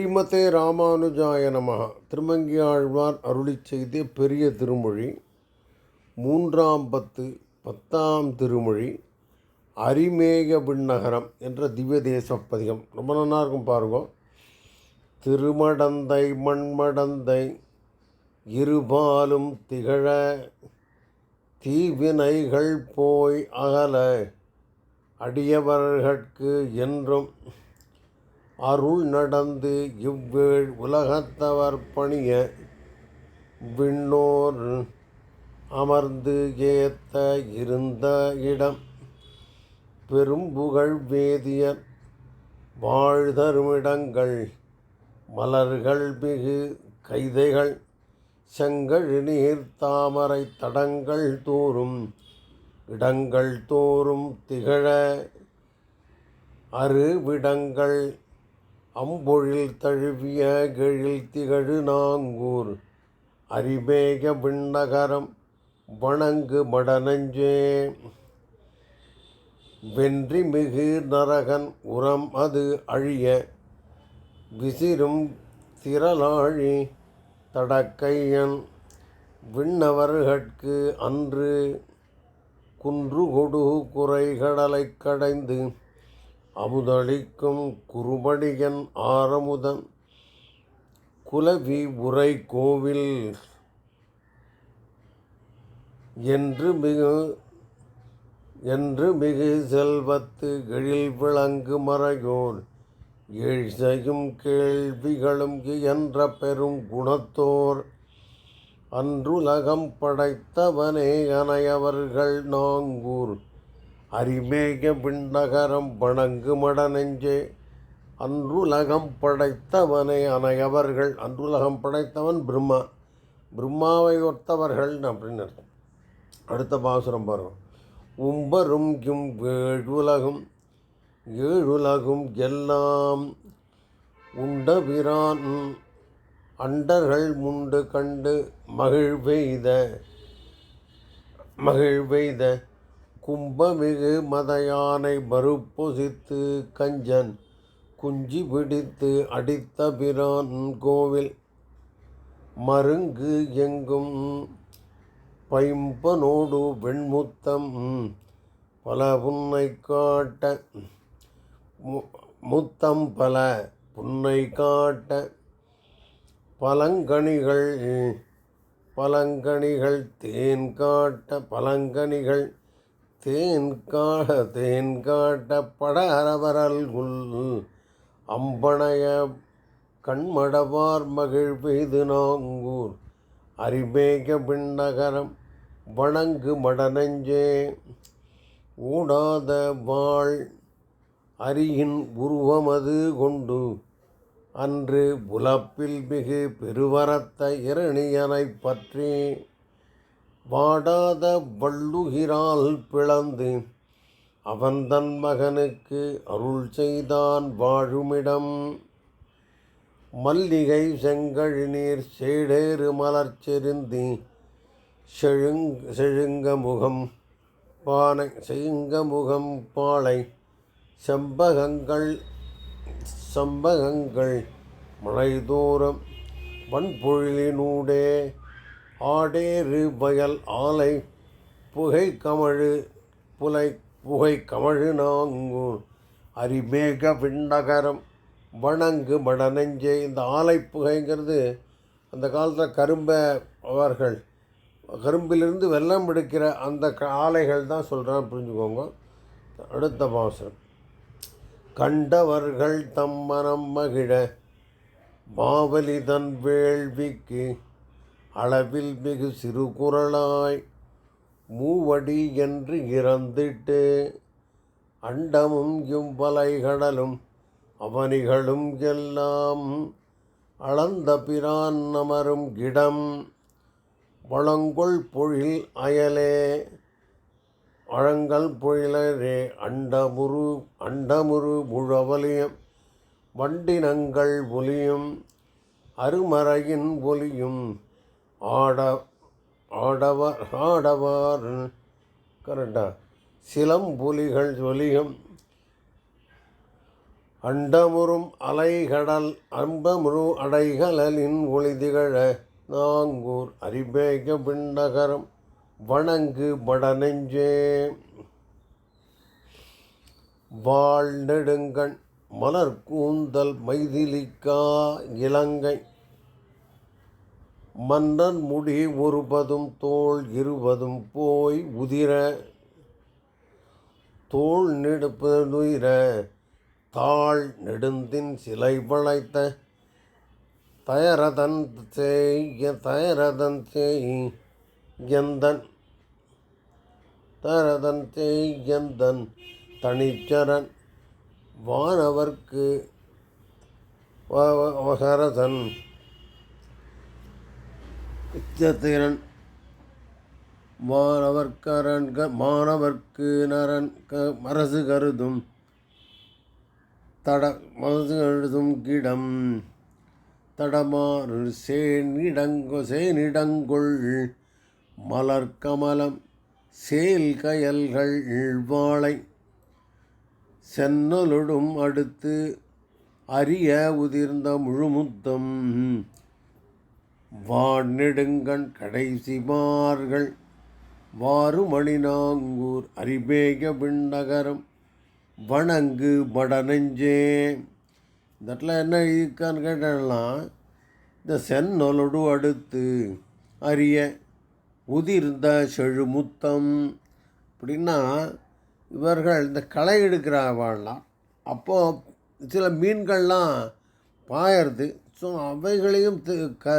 ஸ்ரீமதே ராமானுஜாய நமகா திருமங்கியாழ்வார் அருளி செய்த பெரிய திருமொழி மூன்றாம் பத்து பத்தாம் திருமொழி அரிமேக விண்ணகரம் என்ற திவ்ய தேச பதிகம் ரொம்ப நல்லா இருக்கும் பாருங்க. திருமடந்தை மண்மடந்தை இருபாலும் திகழ தீவினைகள் போய் அகல அடியவர்கட்கு என்றும் அருள் நடந்து இவ்வேழ் உலகத்தவர் பணிய விண்ணோர் அமர்ந்து ஏத்த இருந்த இடம். பெரும்புகழ் வேதியர் வாழ்தருமிடங்கள் மலர்கள் மிகு கைதைகள். செங்கழு நீர் தாமரை தடங்கள் தோறும் இடங்கள் தோறும் திகழ அருவிடங்கள் அம்பொழில் தழுவிய கெழில் திகழு நாங்கூர். அரிமேக விண்ணகரம் வணங்கு மடனஞ்சே வென்றி மிகு நரகன் உரம் அது அழிய விசிறும் திரளாழி தடக்கையன். விண்ணவர்கட்கு அன்று குன்று கொடு குறைகடலைக் கடைந்து அமுதளிக்கும் குறுபடியன் ஆரமுதன் குலவி உரை கோவில் என்று மிகு என்று மிகு செல்வத்து எழில் விளங்கு மறையோர் எழுசையும் கேள்விகளும் என்ற பெரும் குணத்தோர். அன்றுலகம் படைத்தவனே அனையவர்கள் நாங்கூர் அரிமேக விண்ணகரம் வணங்கு மடநெஞ்சே அன்றுலகம் படைத்தவனை அனையவர்கள் அன்றுலகம் படைத்தவன் பிரம்மா. பிரம்மாவை ஒத்தவர்கள் அப்படின்னு அர்த்தம். அடுத்த பாசுரம் பாருங்கள் உம்பரும் கிம் வேழுலகும். ஏழுலகும் எல்லாம் உண்டபிரான். அண்டர்கள் முண்டு கண்டு மகிழ்வெய்த மகிழ்வெய்த கும்பமிகு மதயானை மறுப்பொசித்து கஞ்சன் குஞ்சி பிடித்து அடித்த பிரான் கோவில். மருங்கு எங்கும் பைம்பனோடு வெண்முத்தம் பல புன்னை காட்ட முத்தம் பல புன்னை காட்ட பலங்கனிகள் பலங்கனிகள் தேன் காட்ட பலங்கனிகள் தேன் காட தேன் காட்ட குல். அம்பணைய கண்மடவார் மகிழ் பெய்து நாங்கூர். அரிமேக பின்னகரம் வணங்கு மடநெஞ்சே. ஊடாத வாழ் அரியின் உருவமது கொண்டு. அன்று புலப்பில் மிகு பெருவரத்த இரணியனைப் பற்றி. வாடாத வள்ளுகிறால் பிளந்து அவன் தன் மகனுக்கு அருள் செய்தான் வாழுமிடம். மல்லிகை செங்கழு நீர் சேடேறு மலர்ச்செருந்தி செழுங் செழுங்க முகம் பானை செழுங்க முகம் பாலை செம்பகங்கள் செம்பகங்கள் மலைதோறும் வன்பொழிலினூடே ஆடேறு பயல் ஆலை புகை கமழு புலை புகை கமழு நாங்கு அரிமேக விண்ணகரம் வணங்கு மடநெஞ்சே. இந்த ஆலை புகைங்கிறது அந்த காலத்தில் கரும்பை அவர்கள் கரும்பிலிருந்து வெள்ளம் எடுக்கிற அந்த க- ஆலைகள் தான் சொல்கிறான் புரிஞ்சுக்கோங்க. அடுத்த பாசம் கண்டவர்கள் தம் மனம் மகிழ மாவலி தன் வேள்விக்கு அளவில் மிகு சிறு குரலாய் மூவடி என்று இறந்திட்டு அண்டமும் இவ்வலை கடலும் அவனிகளும் எல்லாம் அளந்த பிரான் அமரும் இடம் வளங்கொள் பொழில் அயலே. அழங்கல் பொழிலரே அண்டமுரு அண்டமுரு முழவலியம் வண்டினங்கள் ஒலியும் அருமறையின் ஒலியும் ஆட ஆடவர். ஆடவார் கரெக்டா சிலம்புலிகள் ஒலியும் அண்டமுறும் அலைகடல் அம்பமுறு அடைகடலின் ஒளிதிகழ. நாங்கூர் அரிபேக பிண்டகரம் வணங்கு படநெஞ்சே வாழ் நெடுங்கண் மலர் கூந்தல் மைதிலிக்கா இலங்கை. மன்னன் முடி ஒருபதும் தோள் இருபதும் போய் உதிர தோள் நெடுப்பதுயிர தாழ் நெடுந்தின் சிலை பழைத்த தயரதன் செய்ய தயரதன் செய் எந்தன் தரதன் செய் எந்தன் தனிச்சரன் வானவர்க்கு வகரதன் உச்சத்திரன் மாணவர்கரன் மாணவர்க்கு நரன் க அரசு கருதும். தட மரசு கருதும் கிடம். தடமாறு சேனிடங்கொ சேனிடங்கொள். மலர் கமலம் சேல் கயல்கள் வாழை. சென்னலொடும் அடுத்து அரிய உதிர்ந்த முழுமுத்தம். வானெடுங்கண் கடைசிமார்கள் வாருமணிநாங்கூர் அரிபேக விண்ணகரம். வணங்கு படநெஞ்சே இந்த இடத்துல என்ன இருக்கான்னு கேட்டேன்னா இந்த சென்னொலடு அடுத்து அரிய உதிர்ந்த செழுமுத்தம். அப்படின்னா இவர்கள் இந்த களை எடுக்கிறவாள்லாம் அப்போது சில மீன்கள்லாம் பாயறது. ஸோ அவைகளையும் க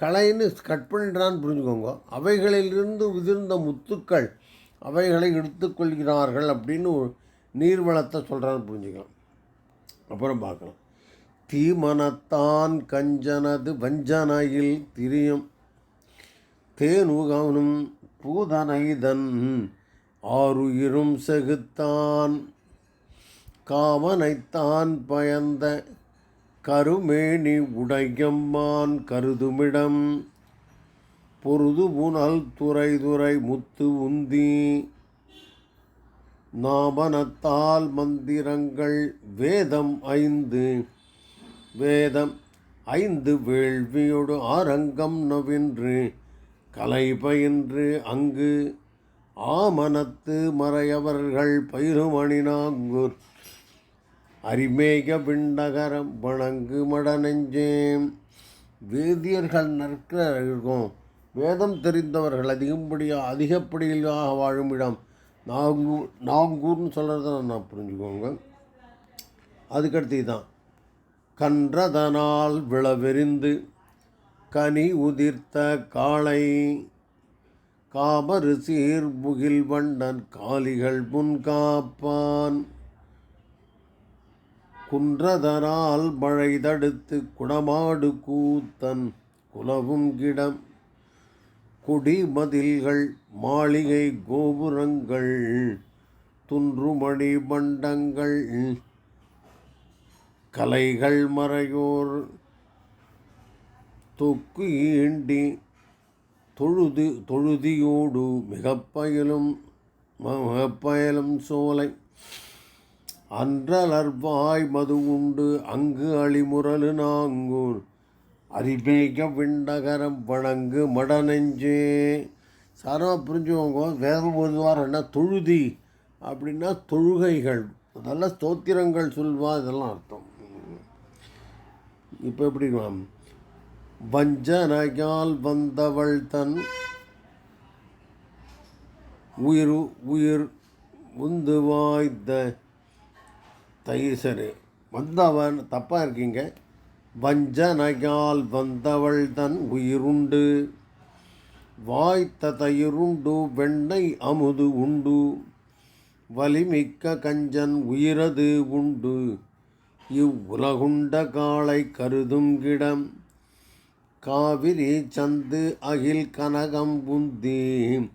கலைன்னு கட் பண்ணிட்டான்னு புரிஞ்சுக்கோங்க. அவைகளிலிருந்து உதிர்ந்த முத்துக்கள் அவைகளை எடுத்துக்கொள்கிறார்கள் அப்படின்னு ஒரு நீர்வளத்தை சொல்கிறான்னு புரிஞ்சுக்கலாம். அப்புறம் பார்க்கலாம். தீமனத்தான் கஞ்சனது வஞ்சனையில் திரியும். தேனுகவனும் பூதனைதன் ஆறுயிரும் செகுத்தான். காமனைத்தான் பயந்த கருமேனி உடையம்மான் கருதுமிடம். பொருது புனல் துறை துறை முத்து உந்தி. நாமனத்தால் மந்திரங்கள் வேதம் ஐந்து. வேதம் ஐந்து வேள்வியோடு ஆரங்கம் நவின்று. கலை பயின்று அங்கு ஆமனத்து மறையவர்கள் பயிறுமணினாங்கூர் அரிமேக பிண்டகரம் வணங்கு மடநெஞ்சேம். வேதியர்கள் நற்கும் இருக்கும் வேதம் தெரிந்தவர்கள் அதிகப்படியாக அதிகப்படியாக வாழும் இடம். நாங்கூர் நாங்கூர்னு சொல்கிறத நான் புரிஞ்சுக்கோங்க. அதுக்கடுத்து தான் கன்றதனால் விளவெறிந்து கனி உதிர்த்த காளை. காபரு சீர்புகில் முகில் காலிகள் முன் காப்பான். குன்றதனால் மழை தடுத்து குடமாடு கூத்தன் குலவும் கிடம். குடிமதில்கள் மாளிகை கோபுரங்கள் துன்றுமணி மண்டங்கள் கலைகள் மறையோர் தொக்கு ஈண்டி தொழுது தொழுதியோடு மிகப்பயலும் மிகப்பயலும் சோலை. அன்றலர்வாய் மது உண்டு அங்கு அழிமுரலு நாங்கூர். அரிமேக விண்டகரம் வணங்கு மடநெஞ்சே. சாரமாக புரிஞ்சுக்கோங்க வேதம் ஓதுவார் என்ன? தொழுதி அப்படின்னா தொழுகைகள். அதெல்லாம் ஸ்தோத்திரங்கள் சொல்வா இதெல்லாம் அர்த்தம். இப்போ எப்படி வஞ்சனையால் வந்தவள் தன் உயிர் உயிர் உந்து வாய்ந்த தயிசரு வந்தவன் தப்பாக இருக்கீங்க. வஞ்சனையால் வந்தவள் தன் உயிருண்டு. வாய்த்த தயிருண்டு வெண்ணெய் அமுது உண்டு. வலிமிக்க கஞ்சன் உயிரது உண்டு. இவ்வுலகுண்ட காளை கருதும் கிடம். காவிரி சந்து அகில் கனகம் புந்தி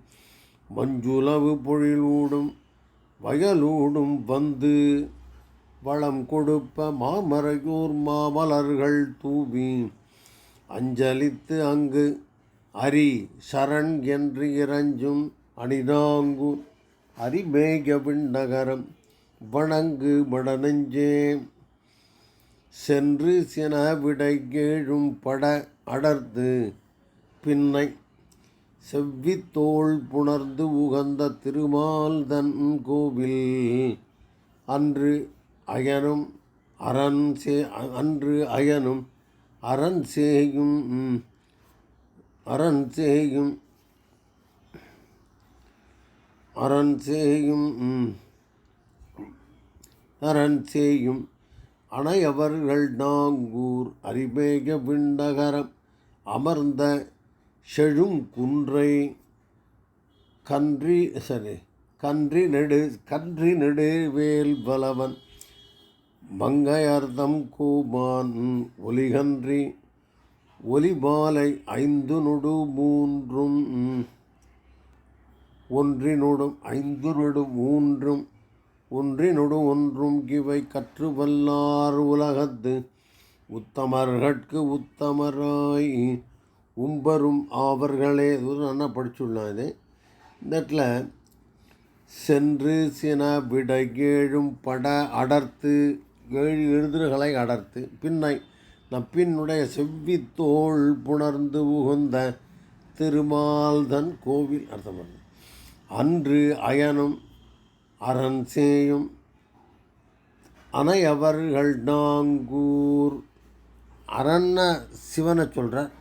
மஞ்சுளவு பொழிலூடும் வயலூடும் வந்து. வளம் கொடுப்ப மாமரையூர் மாமலர்கள் தூவி அஞ்சலித்து அங்கு அரி சரண் என்று இறஞ்சும் அணிதாங்கூர் அரிமேக விண்ணகரம் வணங்கு மடநெஞ்சே. சென்று சின விடை கேழும் பட அடர்த்து பின்னை செவ்வித்தோள் புணர்ந்து உகந்த திருமால் தன் கோவில் அன்று அயனும் அரண் சே அன்று அயனும் அரண் சேயும் அரண் சேயும் அரண் சேயும் அரண் சேயும் அணையவர்கள் நாங்கூர் அறிமேக விண்ணகரம் அமர்ந்த செழும் குன்றை கன்றி சரி கன்றி நெடு கன்றி நெடுவேல் பலவன் மங்கையர்தம் கூமான் ஒலிகன்றி ஒலிபாலை ஐந்து நொடு மூன்றும் ஒன்றினொடும் ஐந்து நொடு மூன்றும் ஒன்றினொடு ஒன்றும் இவை கற்று வல்லார் உலகத்து உத்தமர்கட்கு உத்தமராய் உம்பரும் ஆவர்களே இது ஒரு நல்லா இது. இந்த இடத்துல சென்று சின விட ஏழும் பட அடர்த்து ஏழு எழுதுகளை அடர்த்து பின்னை நப்பினுடைய செவ்வித்தோள் புணர்ந்து உகுந்த திருமால்தன் கோவில் அர்த்தம் அன்று அயனும் அரண் சேயும் அனையவர்கள் நாங்கூர் அரண்ன சிவனை சொல்கிறார்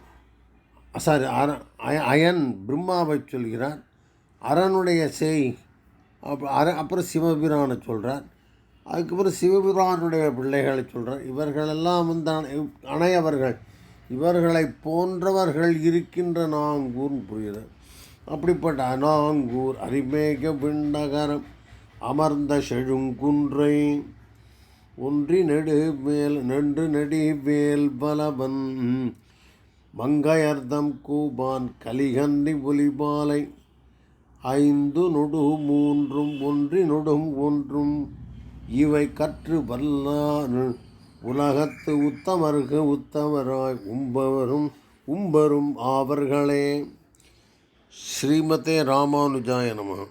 சாரி அர அய- அயன் பிரம்மாவை சொல்கிறார். அரனுடைய செய் அப்புறம் அர அப்புறம் சிவபிரானை சொல்கிறார் அதுக்கப்புறம் சிவபுரானுடைய பிள்ளைகளை சொல்கிறார் இவர்களெல்லாம் வந்து அணை- அணையவர்கள் இவர்களை போன்றவர்கள் இருக்கின்ற நாங்கூர்னு புரியுது. அப்படிப்பட்ட அநாங்கூர் அரிமேக விண்ணகரம் அமர்ந்த செழுங்குன்றை ஒன்றி நெடு மேல் நென்று நெடி வேல் பலவன் மங்கையர்தம் கூபான் கலிகன்னி ஒலிபாலை ஐந்து நொடு மூன்றும் ஒன்றி நொடும் ஒன்றும் இவை கற்று வல்லார் உலகத்து உத்தமருக உத்தமராய் உம்பவரும் உம்பரும் ஆவர்களே. ஸ்ரீமதே ராமானுஜாய நமः.